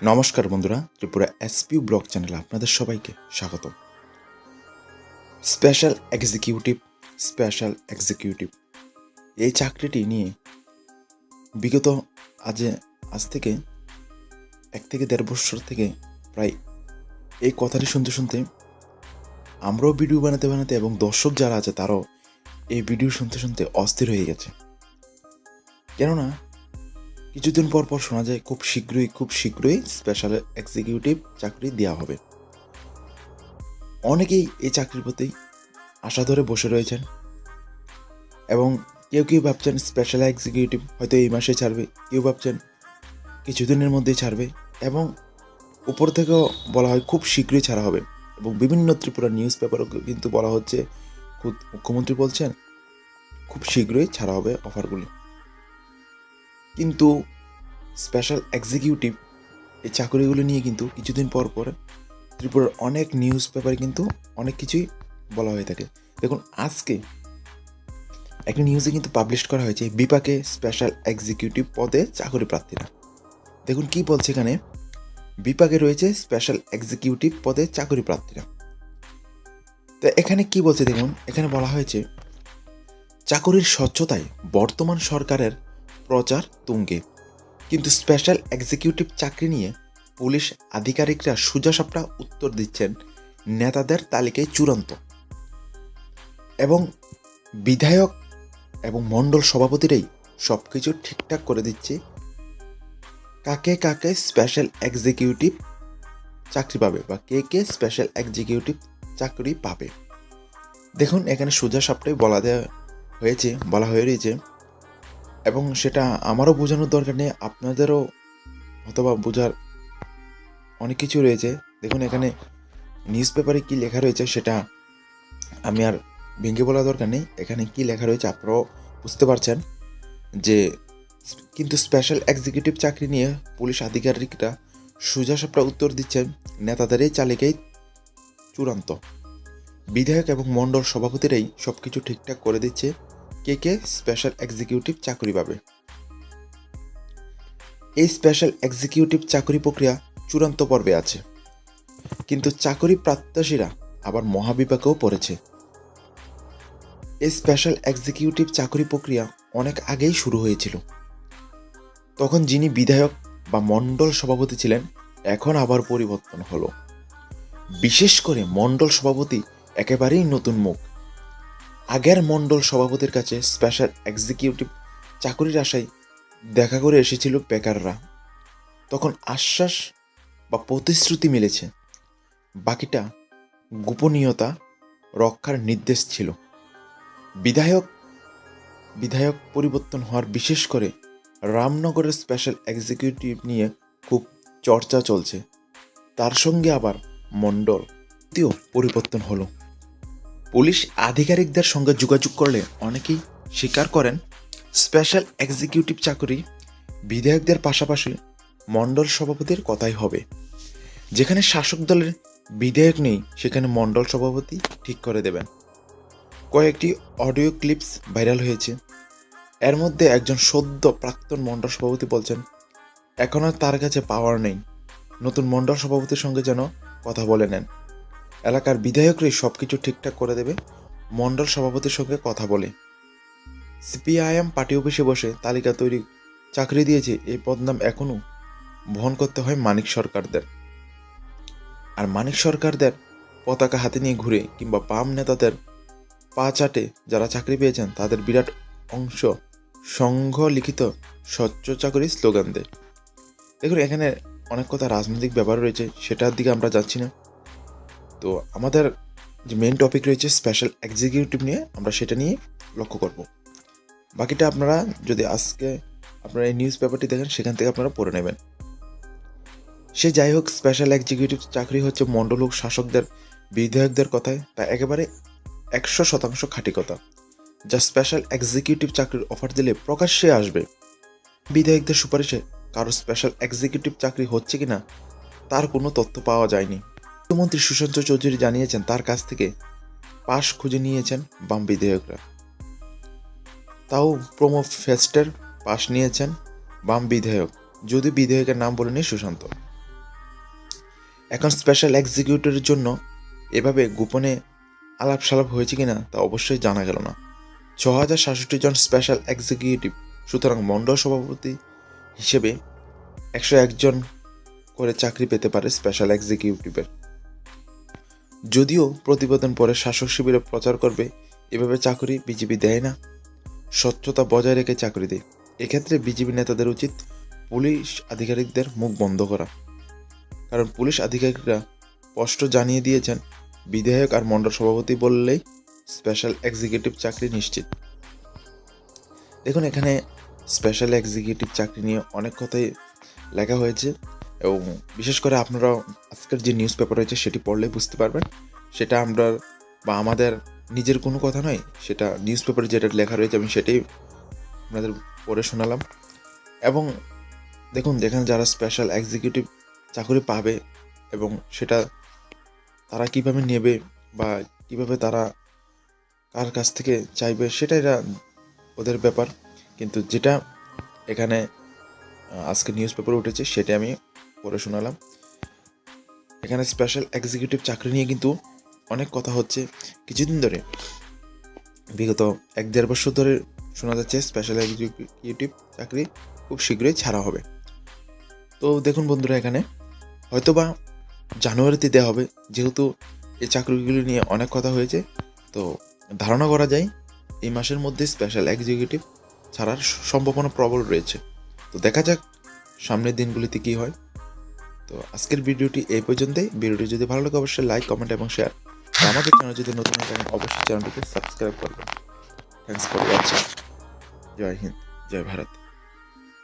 নমস্কার বন্ধুরা, ত্রিপুরা এসপিউ ব্লগ চ্যানেলে আপনাদের সবাইকে স্বাগত। স্পেশাল এক্সিকিউটিভ স্পেশাল এক্সিকিউটিভ এই চাকরিটি নিয়ে বিগত আজ আজ থেকে এক থেকে দেড় বছর থেকে প্রায় এই কথাটি শুনতে শুনতে আমরাও ভিডিও বানাতে বানাতে এবং দর্শক যারা আছে তারাও এই ভিডিও শুনতে শুনতে অস্থির হয়ে গেছে। কেননা কিছুদিন পর পর শোনা যায়, খুব শীঘ্রই খুব শীঘ্রই স্পেশাল এক্সিকিউটিভ চাকরি দেওয়া হবে। অনেকেই এই চাকরির প্রতি আশা ধরে বসে রয়েছেন এবং কেউ কেউ ভাবছেন স্পেশাল এক্সিকিউটিভ হয়তো এই মাসে ছাড়বে, কেউ ভাবছেন কিছুদিনের মধ্যেই ছাড়বে এবং উপর থেকেও বলা হয় খুব শীঘ্রই ছাড়া হবে এবং বিভিন্ন ত্রিপুরা নিউজ পেপারও কিন্তু বলা হচ্ছে, খুব মুখ্যমন্ত্রী বলছেন, খুব শীঘ্রই ছাড়া হবে অফারগুলি কিন্তু স্পেশাল এক্সিকিউটিভ এই চাকরিগুলো নিয়ে কিন্তু কিছুদিন পর পর ত্রিপুরার অনেক নিউজ পেপারে কিন্তু অনেক কিছুই বলা হয়ে থাকে। দেখুন, আজকে একটা নিউজে কিন্তু পাবলিশ করা হয়েছে বিপাকে স্পেশাল এক্সিকিউটিভ পদে চাকরি প্রার্থীরা দেখুন, কি বলছে এখানে? বিপাকে রয়েছে স্পেশাল এক্সিকিউটিভ পদে চাকরি প্রার্থীরা তো এখানে কি বলছে দেখুন? এখানে বলা হয়েছে, চাকরির স্বচ্ছতায় বর্তমান সরকারের প্রচার তুঙ্গে। কিন্তু স্পেশাল এক্সিকিউটিভ চাকরি নিয়ে পুলিশ আধিকারিকরা সোজাসাপটা উত্তর দিচ্ছেন নেতাদের তালিকায় চূড়ান্ত। এবং বিধায়ক এবং মণ্ডল সভাপতিরাই সব কিছু ঠিকঠাক করে দিচ্ছে। কাকে কাকে স্পেশাল এক্সিকিউটিভ চাকরি পাবে বা কে কে স্পেশাল এক্সিকিউটিভ চাকরি পাবে? দেখুন, এখানে সোজা সাপটাই বলা দেওয়া হয়েছে, বলা হয়ে রয়েছে এবং সেটা আমারও বোঝানোর দরকার নেই, আপনাদেরও অথবা বোঝার অনেক কিছু রয়েছে। দেখুন, এখানে নিউজ পেপারে কী লেখা রয়েছে সেটা আমি আর ভেঙে বলা দরকার নেই। এখানে কি লেখা রয়েছে আপনারাও বুঝতে পারছেন যে কিন্তু স্পেশাল এক্সিকিউটিভ চাকরি নিয়ে পুলিশ আধিকারিকরা সোজাসাপটা উত্তর দিচ্ছেন, নেতাদের এই চালিকাই চূড়ান্ত। বিধায়ক এবং মণ্ডল সভাপতিরাই সব কিছু ঠিকঠাক করে দিচ্ছে। কে কে স্পেশাল এক্সিকিউটিভ চাকরি পাবে? এই স্পেশাল এক্সিকিউটিভ চাকরি প্রক্রিয়া চূড়ান্ত পর্বে আছে। কিন্তু চাকরি প্রত্যাশীরা আবার মহাবিপাকেও পড়েছে। এই স্পেশাল এক্সিকিউটিভ চাকরি প্রক্রিয়া অনেক আগেই শুরু হয়েছিল। তখন যিনি বিধায়ক বা মণ্ডল সভাপতি ছিলেন, এখন আবার পরিবর্তন হলো। বিশেষ করে মণ্ডল সভাপতি একেবারেই নতুন মুখ। আগের মণ্ডল সভাপতির কাছে স্পেশাল এক্সিকিউটিভ চাকরির আশায় দেখা করে এসেছিল বেকাররা। তখন আশ্বাস বা প্রতিশ্রুতি মিলেছে। বাকিটা গোপনীয়তা রক্ষার নির্দেশ ছিল। বিধায়ক বিধায়ক পরিবর্তন হওয়ার বিশেষ করে রামনগরের স্পেশাল এক্সিকিউটিভ নিয়ে খুব চর্চা চলছে। তার সঙ্গে আবার মণ্ডল পরিবর্তন হলো। পুলিশ আধিকারিকদের সঙ্গে যোগাযোগ করলে অনেকেই স্বীকার করেন স্পেশাল এক্সিকিউটিভ চাকরি বিধায়কদের পাশাপাশি মণ্ডল সভাপতির কথাই হবে। যেখানে শাসক দলের বিধায়ক নেই, সেখানে মণ্ডল সভাপতি ঠিক করে দেবেন। কয়েকটি অডিও ক্লিপস ভাইরাল হয়েছে। এর মধ্যে একজন সদ্য প্রাক্তন মণ্ডল সভাপতি বলছেন এখনও তার কাছে পাওয়ার নেই। নতুন মণ্ডল সভাপতির সঙ্গে যেন কথা বলে নেন। এলাকার বিধায়করাই সব কিছু ঠিকঠাক করে দেবে। মণ্ডল সভাপতির সঙ্গে কথা বলে। সিপিআইএম পার্টি অফিসে বসে তালিকা তৈরি চাকরি দিয়েছে, এই পদনাম এখনও বহন করতে হয় মানিক সরকারদের। আর মানিক সরকারদের পতাকা হাতে নিয়ে ঘুরে কিংবা পাম নেতাদের পা চাটে যারা চাকরি পেয়েছেন, তাদের বিরাট অংশ সংঘ লিখিত স্বচ্ছ চাকরি স্লোগান দেয়। দেখুন, এখানে অনেক কথা রাজনৈতিক ব্যাপার রয়েছে, সেটার দিকে আমরা যাচ্ছি না। তো আমাদের যে মেন টপিক রয়েছে স্পেশাল এক্সিকিউটিভ নিয়ে আমরা সেটা নিয়ে লক্ষ্য করব। বাকিটা আপনারা যদি আজকে আপনারা এই নিউজ পেপারটি দেখেন, সেখান থেকে আপনারা পড়ে নেবেন। সে যাই হোক স্পেশাল এক্সিকিউটিভ চাকরি হচ্ছে মণ্ডল হোক শাসকদের, বিধায়কদের কথায়, তা একেবারে একশো শতাংশ খাঁটি কথা যা স্পেশাল এক্সিকিউটিভ চাকরির অফার দিলে প্রকাশ্যে আসবে। বিধায়কদের সুপারিশে কারও স্পেশাল এক্সিকিউটিভ চাকরি হচ্ছে কিনা, তার কোনো তথ্য পাওয়া যায়নি। মুখ্যমন্ত্রী সুশান্ত চৌধুরী জানিয়েছেন, তার কাছ থেকে পাশ খুঁজে নিয়েছেন বাম বিধায়করা। তাও প্রোমো ফেস্টের পাশ নিয়েছেন বাম বিধায়ক। যদি বিধায়কের নাম বলেনি সুশান্ত। এখন স্পেশাল এক্সিকিউটিভের জন্য এভাবে গোপনে আলাপ সালাপ হয়েছে কিনা তা অবশ্যই জানা গেল না। ছ হাজার সাতষট্টি জন স্পেশাল এক্সিকিউটিভ সুতরাং মণ্ডল সভাপতি হিসেবে একশো একজন করে চাকরি পেতে পারে স্পেশাল এক্সিকিউটিভের যদিও প্রতিবেদন পরে শাসক শিবিরে প্রচার করবে, এভাবে চাকরি বিজেপি দেয় না। স্বচ্ছতা বজায় রেখে চাকরি দেয়। এক্ষেত্রে বিজেপি নেতাদের উচিত পুলিশ আধিকারিকদের মুখ বন্ধ করা। কারণ পুলিশ আধিকারিকরা স্পষ্ট জানিয়ে দিয়েছেন, বিধায়ক আর মণ্ডল সভাপতি বললেই স্পেশাল এক্সিকিউটিভ চাকরি নিশ্চিত। দেখুন, এখানে স্পেশাল এক্সিকিউটিভ চাকরি নিয়ে অনেক কথাই লেখা হয়েছে। এবং বিশেষ করে আপনারা আজকের যে নিউজ পেপার রয়েছে সেটি পড়লে বুঝতে পারবেন। সেটা আমরা বা আমাদের নিজের কোনো কথা নয়, সেটা নিউজ পেপারে যেটা লেখা রয়েছে আমি সেটাই আপনাদের পড়ে শোনালাম। এবং দেখুন, যেখানে যারা স্পেশাল এক্সিকিউটিভ চাকরি পাবে এবং সেটা তারা কীভাবে নেবে বা কীভাবে তারা কার কাছ থেকে চাইবে সেটা এরা ওদের ব্যাপার। কিন্তু যেটা এখানে আজকে নিউজ পেপারে উঠেছে সেটা আমি পড়ে শোনালাম। এখানে স্পেশাল এক্সিকিউটিভ চাকরি নিয়ে কিন্তু অনেক কথা হচ্ছে। কিছুদিন ধরে, বিগত এক দেড় বছর ধরে শোনা যাচ্ছে স্পেশাল এক্সিকিউটিভ চাকরি খুব শীঘ্রই ছাড়া হবে। তো দেখুন বন্ধুরা এখানে, হয়তোবা জানুয়ারিতে দেওয়া হবে, যেহেতু এই চাকরিগুলি নিয়ে অনেক কথা হয়েছে। তো ধারণা করা যায়, এই মাসের মধ্যে স্পেশাল এক্সিকিউটিভ ছাড়ার সম্ভাবনা প্রবল রয়েছে। তো দেখা যাক সামনের দিনগুলিতে কি হয়। তো আজকের ভিডিওটি এই পর্যন্তই। ভিডিওটি যদি ভালো লাগে, অবশ্যই লাইক কমেন্ট এবং শেয়ার আমাদের চ্যানেল যদি নতুন হয় তাহলে অবশ্যই চ্যানেলটিকে সাবস্ক্রাইব করবেন। থ্যাংকস ফর ওয়াচিং জয় হিন্দ, জয় ভারত।